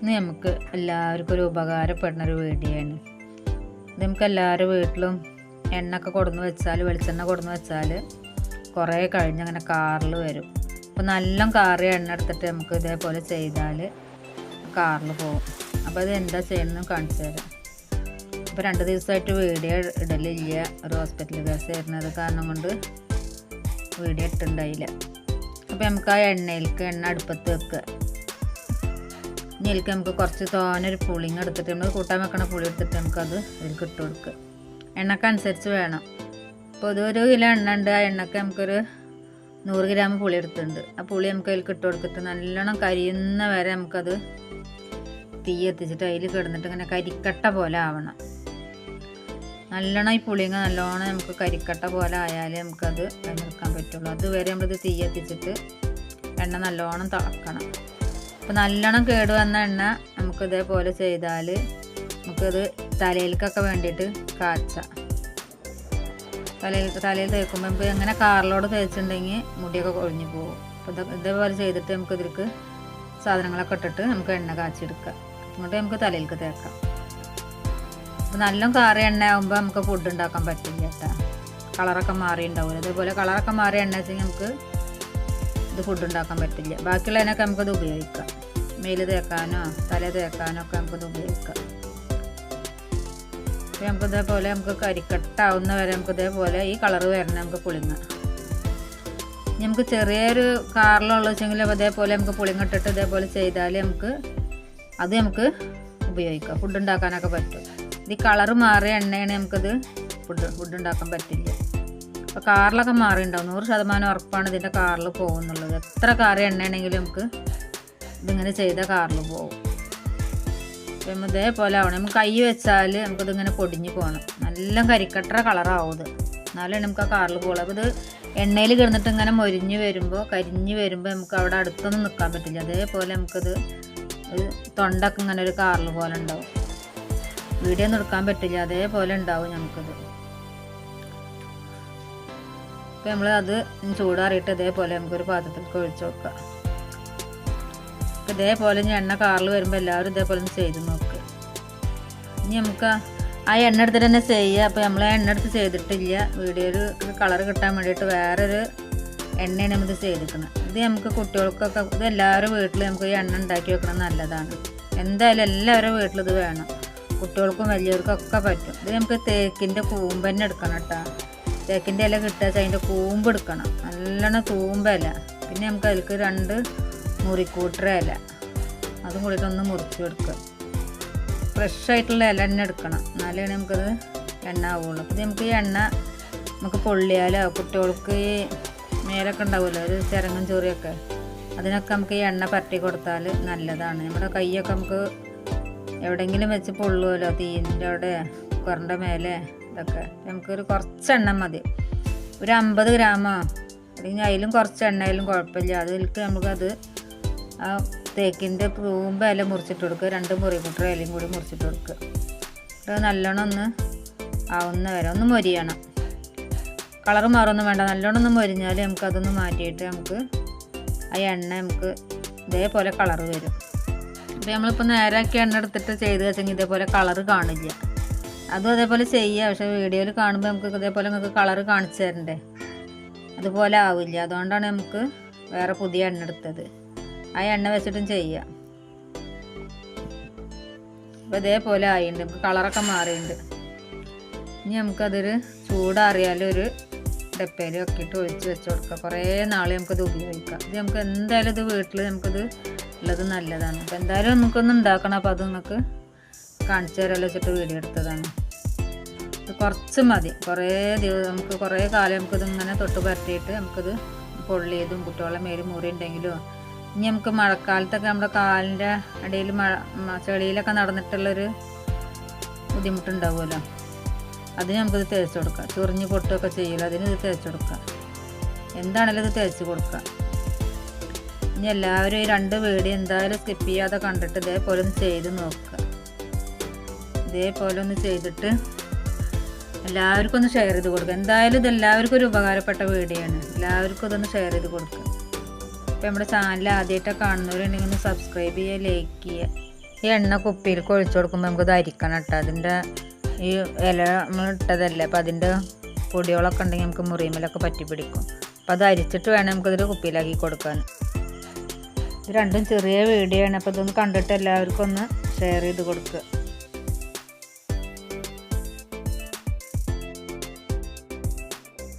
ഇന്ന് നമുക്ക് എല്ലാവർക്കും ഒരു ഉപകാരപ്പെടുന്ന ഒരു വീഡിയോ ആണ് ഇത് നമുക്ക് എല്ലാവരുടെ വീട്ടിലും എണ്ണയൊക്കെ കൊടുന്ന് വെച്ചാൽ വെളിച്ചെണ്ണ കൊടുന്ന് വെച്ചാൽ കുറേ കഴിഞ്ഞ് അങ്ങനെ കാറിൽ വരും. അപ്പോൾ നല്ല കാറി എണ്ണ എടുത്തിട്ട് നമുക്ക് ഇതേപോലെ ചെയ്താൽ കാറിൽ പോകും. അപ്പോൾ അത് എന്താ ചെയ്യണമെന്ന് കാണിച്ചു തരാം. അപ്പോൾ രണ്ട് ദിവസമായിട്ട് വീഡിയോ ഇടലില്ല. ഒരു ഹോസ്പിറ്റൽ കേസ് വരുന്നത് കാരണം കൊണ്ട് വീഡിയോ ഇട്ടുണ്ടായില്ല അപ്പോൾ നമുക്ക് ആ എണ്ണയിലേക്ക് എണ്ണ അടുപ്പത്ത് വെക്കുക. ഇനി അതിലേക്ക് നമുക്ക് കുറച്ച് തോനൊരു പുളിങ് എടുത്തിട്ട് നമ്മൾ കൂട്ടാൻ വെക്കണ പുളി എടുത്തിട്ട് നമുക്കത് അതിലേക്ക് ഇട്ട് കൊടുക്കുക എണ്ണക്കനുസരിച്ച് വേണം. അപ്പോൾ ഇതൊരു കിലോ എണ്ണ ഉണ്ട്. ആ എണ്ണക്ക് നമുക്കൊരു നൂറ് ഗ്രാം പുളി എടുത്തിട്ടുണ്ട്. ആ പുളി നമുക്ക് അതിൽ ഇട്ട് കൊടുത്തിട്ട് നല്ലോണം കരിയുന്ന വരെ നമുക്കത് തീ എത്തിച്ചിട്ട് അതിൽ കിടന്നിട്ട് ഇങ്ങനെ കരിക്കട്ട പോലെ ആവണം. നല്ലോണം ഈ പുളിങ്ങ നല്ലോണം നമുക്ക് കരിക്കട്ട പോലെ ആയാലേ നമുക്കത് നിൽക്കാൻ പറ്റുള്ളൂ. അതുവരെ നമ്മളിത് തീ എത്തിച്ചിട്ട് എണ്ണ നല്ലോണം തിളക്കണം. അപ്പോൾ നല്ലോണം കേട് വന്ന എണ്ണ നമുക്ക് ഇതേപോലെ ചെയ്താൽ നമുക്കത് തലയിലേക്കൊക്കെ വേണ്ടിയിട്ട് കാച്ചാം. തലയിൽ തലയിൽ തേക്കുമ്പോൾ നമുക്ക് എങ്ങനെ കാറിലോട് തേച്ചിട്ടുണ്ടെങ്കിൽ മുടിയൊക്കെ കൊഴിഞ്ഞു പോകും. അപ്പോൾ ഇത് ഇതേപോലെ ചെയ്തിട്ട് നമുക്ക് ഇതിലേക്ക് സാധനങ്ങളൊക്കെ ഇട്ടിട്ട് നമുക്ക് എണ്ണ കാച്ചെടുക്കാം എന്നിട്ട് നമുക്ക് തലയിലേക്ക് തേക്കാം. അപ്പോൾ നല്ല കാറിയ എണ്ണ ആകുമ്പോൾ നമുക്ക് ഫുഡ് ഉണ്ടാക്കാൻ പറ്റില്ല കേട്ടോ. കളറൊക്കെ മാറി ഉണ്ടാവില്ല അതേപോലെ കളറൊക്കെ മാറിയ എണ്ണ വെച്ചെങ്കിൽ നമുക്ക് ഇത് ഫുഡ് ഉണ്ടാക്കാൻ പറ്റില്ല. ബാക്കിയുള്ളതിനൊക്കെ നമുക്കത് ഉപയോഗിക്കാം. മേൽ തേക്കാനോ തല തേക്കാനോ ഒക്കെ നമുക്കത് ഉപയോഗിക്കാം. അപ്പോൾ നമുക്ക് ഇതേപോലെ നമുക്ക് കരിക്കട്ടാവുന്ന വരെ നമുക്ക് ഇതേപോലെ ഈ കളറ് വരണം നമുക്ക് പുളിങ്ങ. നമുക്ക് ചെറിയൊരു കാറിലുള്ള വെച്ചെങ്കിൽ അതേപോലെ നമുക്ക് പുളിങ്ങിട്ടിട്ട് ഇതേപോലെ ചെയ്താൽ നമുക്ക് അത് നമുക്ക് ഉപയോഗിക്കാം. ഫുഡ് ഉണ്ടാക്കാനൊക്കെ പറ്റും. ഈ കളറ് മാറിയ എണ്ണയാണ് നമുക്കത് ഫുഡ് ഫുഡ് ഉണ്ടാക്കാൻ പറ്റില്ല. അപ്പോൾ കാറിലൊക്കെ മാറിയിട്ടുണ്ടാവും. നൂറ് ശതമാനം ഉറപ്പാണ് ഇതിന്റെ കാറിൽ പോകുന്നുള്ളത്. എത്ര കാറിയ എണ്ണയാണെങ്കിലും നമുക്ക് ഇതിങ്ങനെ ചെയ്ത കാറിൽ പോകും. അപ്പം ഇതേപോലെ ആവണം. നമുക്ക് കൈ വെച്ചാൽ നമുക്കിതിങ്ങനെ പൊടിഞ്ഞ് പോകണം നല്ല കരിക്കട്ട കളറാവും എന്നാലേ നമുക്ക് ആ കാറിൽ പോകുള്ളൂ അപ്പോൾ ഇത് എണ്ണയിൽ കിടന്നിട്ട് ഇങ്ങനെ മൊരിഞ്ഞ് വരുമ്പോൾ കരിഞ്ഞ് വരുമ്പോൾ നമുക്ക് അവിടെ അടുത്തൊന്നും നിൽക്കാൻ പറ്റില്ല. അതേപോലെ നമുക്കത് ഒരു തൊണ്ടൊക്കെ ഇങ്ങനെ ഒരു കാറിൽ പോലെ ഉണ്ടാവും. വീഡിയോ ഒന്നും എടുക്കാൻ പറ്റില്ല. അതേപോലെ ഉണ്ടാവും നമുക്കത്. ഇപ്പം നമ്മൾ അത് ചൂടാറിയിട്ട് ഇതേപോലെ നമുക്കൊരു പാത്രത്തിലേക്ക് ഒഴിച്ചു വെക്കാം ഇതേപോലെ ഇനി എണ്ണ കാറിൽ വരുമ്പോൾ എല്ലാവരും ഇതേപോലെ ഒന്ന് ചെയ്ത് നോക്ക്. ഇനി നമുക്ക് ആ എണ്ണ എടുത്തിട്ട് തന്നെ ചെയ്യുക. അപ്പോൾ നമ്മൾ ആ എണ്ണ എടുത്ത് ചെയ്തിട്ടില്ല. വീഡിയോയിൽ കളർ കിട്ടാൻ വേണ്ടിയിട്ട് വേറൊരു എണ്ണയാണ് നമ്മൾ ഇത് ചെയ്തിരിക്കുന്നത്. ഇത് നമുക്ക് കുട്ടികൾക്കൊക്കെ ഇത് എല്ലാവരും വീട്ടിൽ നമുക്ക് ഈ എണ്ണ ഉണ്ടാക്കി വെക്കണം നല്ലതാണ്. എന്തായാലും എല്ലാവരും വീട്ടിൽ ഇത് വേണം. കുട്ടികൾക്കും വലിയവർക്കും ഒക്കെ പറ്റും. ഇത് നമുക്ക് തേക്കിന്റെ കൂമ്പ് തന്നെ എടുക്കണം കേട്ടോ. തേക്കിന്റെ ഇല കിട്ടുക അതിന്റെ കൂമ്പ് എടുക്കണം. നല്ലോണം കൂമ്പല പിന്നെ നമുക്ക് അതിലേക്ക് രണ്ട് മുറിക്കൂട്ടര ഇല അതും കൂടി ഒന്ന് മുറിച്ച് കൊടുക്കുക. ഫ്രഷ് ആയിട്ടുള്ള ഇല തന്നെ എടുക്കണം. എന്നാലേ നമുക്കത് എണ്ണ ആവുള്ളൂ. അപ്പോൾ നമുക്ക് ഈ എണ്ണ നമുക്ക് പൊള്ളിയാലോ കുട്ടികൾക്ക് ഈ മേലൊക്കെ ഉണ്ടാവുമല്ലോ ഒരു ചിരങ്ങും ചൊറിയൊക്കെ. അതിനൊക്കെ നമുക്ക് ഈ എണ്ണ പരട്ടി കൊടുത്താൽ നല്ലതാണ്. നമ്മുടെ കൈയൊക്കെ നമുക്ക് എവിടെയെങ്കിലും വെച്ച് പൊള്ളുമല്ലോ തീന്റെ അവിടെ കുക്കറിന്റെ മേലെ ഇതൊക്കെ. നമുക്കൊരു കുറച്ച് എണ്ണ മതി. ഒരു അമ്പത് ഗ്രാമോ അല്ലെങ്കിൽ അതിലും കുറച്ച് എണ്ണയിലും കുഴപ്പമില്ല. അതിലേക്ക് നമുക്കത് ആ തേക്കിന്റെ പൂമ്പ് ഇല മുറിച്ചിട്ട് കൊടുക്കുക രണ്ട് മുറി മുറിക്കുട്ടർ ഇലയും കൂടി മുറിച്ചിട്ട് കൊടുക്കുക അത് നല്ലോണം ഒന്ന് ആവുന്ന വരെ ഒന്ന് മൊരിയണം. കളർ മാറൊന്നും വേണ്ട. നല്ലോണം ഒന്ന് മൊരിഞ്ഞാൽ നമുക്കതൊന്ന് മാറ്റിയിട്ട് നമുക്ക് ആ എണ്ണ നമുക്ക് ഇതേപോലെ കളർ വരും. അപ്പോൾ നമ്മളിപ്പോൾ നേരാക്കി എണ്ണ എടുത്തിട്ട് ചെയ്ത് വെച്ചെങ്കിൽ ഇതേപോലെ കളർ കാണില്ല. അതും അതേപോലെ ചെയ്യുക പക്ഷേ വീഡിയോയിൽ കാണുമ്പോൾ നമുക്ക് ഇതേപോലെ നിങ്ങൾക്ക് കളർ കാണിച്ചു തരണ്ടേ? അതുപോലെ ആവില്ല. അതുകൊണ്ടാണ് നമുക്ക് വേറെ പുതിയ എണ്ണ എടുത്തത്. ആ എണ്ണ വെച്ചിട്ടും ചെയ്യാം. അപ്പോൾ ഇതേപോലെ ആയിട്ടുണ്ട് നമുക്ക് കളറൊക്കെ മാറിയിട്ടുണ്ട് ഇനി നമുക്കതൊരു ചൂടാറിയാലൊരു ഒരു ഒക്കെ ഒക്കെ ഒഴിച്ച് വെച്ച് കൊടുക്കാം. കുറേ നാൾ നമുക്കത് ഉപയോഗിക്കാം. ഇത് നമുക്ക് എന്തായാലും ഇത് വീട്ടിൽ നമുക്കത് ഉള്ളത് നല്ലതാണ്. അപ്പോൾ എന്തായാലും നമുക്കൊന്ന് ഉണ്ടാക്കണം. അപ്പോൾ അത് നിങ്ങൾക്ക് കാണിച്ചു തരാമല്ലോ വെച്ചിട്ട് വീഡിയോ എടുത്തതാണ്. കുറച്ച് മതി. കുറേ ദിവസം നമുക്ക് കുറേ കാലം നമുക്കിത് ഇങ്ങനെ തൊട്ട് പരത്തിയിട്ട് നമുക്കിത് പൊള്ളിയതും കുട്ടികളുടെ മേലും മുറി ഉണ്ടെങ്കിലോ ഇനി നമുക്ക് മഴക്കാലത്തൊക്കെ നമ്മുടെ കാലിന്റെ ഇടയിൽ മഴ ചെളിയിലൊക്കെ നടന്നിട്ടുള്ളൊരു ബുദ്ധിമുട്ടുണ്ടാവുമല്ലോ. അതിന് നമുക്കിത് തേച്ച് കൊടുക്കാം. ചൊറിഞ്ഞ് പൊട്ടുകയൊക്കെ ചെയ്യില്ല. അതിന് ഇത് തേച്ച് കൊടുക്കാം. എന്താണെങ്കിലും ഇത് തേച്ച് കൊടുക്കാം. ഇനി എല്ലാവരും ഈ രണ്ട് വീഡിയോ എന്തായാലും സ്കിപ്പ് ചെയ്യാതെ കണ്ടിട്ട് ഇതേപോലെ ഒന്ന് ചെയ്ത് നോക്കുക. ഇതേപോലെ ഒന്ന് ചെയ്തിട്ട് എല്ലാവർക്കും ഒന്ന് ഷെയർ ചെയ്ത് കൊടുക്കുക. എന്തായാലും ഇത് എല്ലാവർക്കും ഒരു ഉപകാരപ്പെട്ട വീഡിയോ ആണ്. എല്ലാവർക്കും ഇതൊന്ന് ഷെയർ ചെയ്ത് കൊടുക്കുക. അപ്പോൾ നമ്മുടെ ചാനൽ ആദ്യമായിട്ടൊക്കെ കാണുന്നവരുണ്ടെങ്കിൽ ഒന്ന് സബ്സ്ക്രൈബ് ചെയ്യുക ലൈക്ക് ചെയ്യുക. ഈ എണ്ണ കുപ്പിയിൽ ഒഴിച്ചു കൊടുക്കുമ്പോൾ നമുക്ക് ധരിക്കണം കേട്ടോ. അതിന്റെ ഈ ഇല നമ്മൾ ഇട്ടതല്ലേ അപ്പോൾ അതിന്റെ പൊടികളൊക്കെ ഉണ്ടെങ്കിൽ നമുക്ക് മുറിയുമ്മലൊക്കെ പറ്റി പിടിക്കും. അപ്പോൾ അത് അരിച്ചിട്ട് വേണം നമുക്കതൊരു കുപ്പിയിലാക്കി കൊടുക്കാൻ. ഇത് രണ്ടും ചെറിയ വീഡിയോ ആണ്. അപ്പോൾ ഇതൊന്ന് കണ്ടിട്ട് എല്ലാവർക്കും ഒന്ന് ഷെയർ ചെയ്ത് കൊടുക്കുക.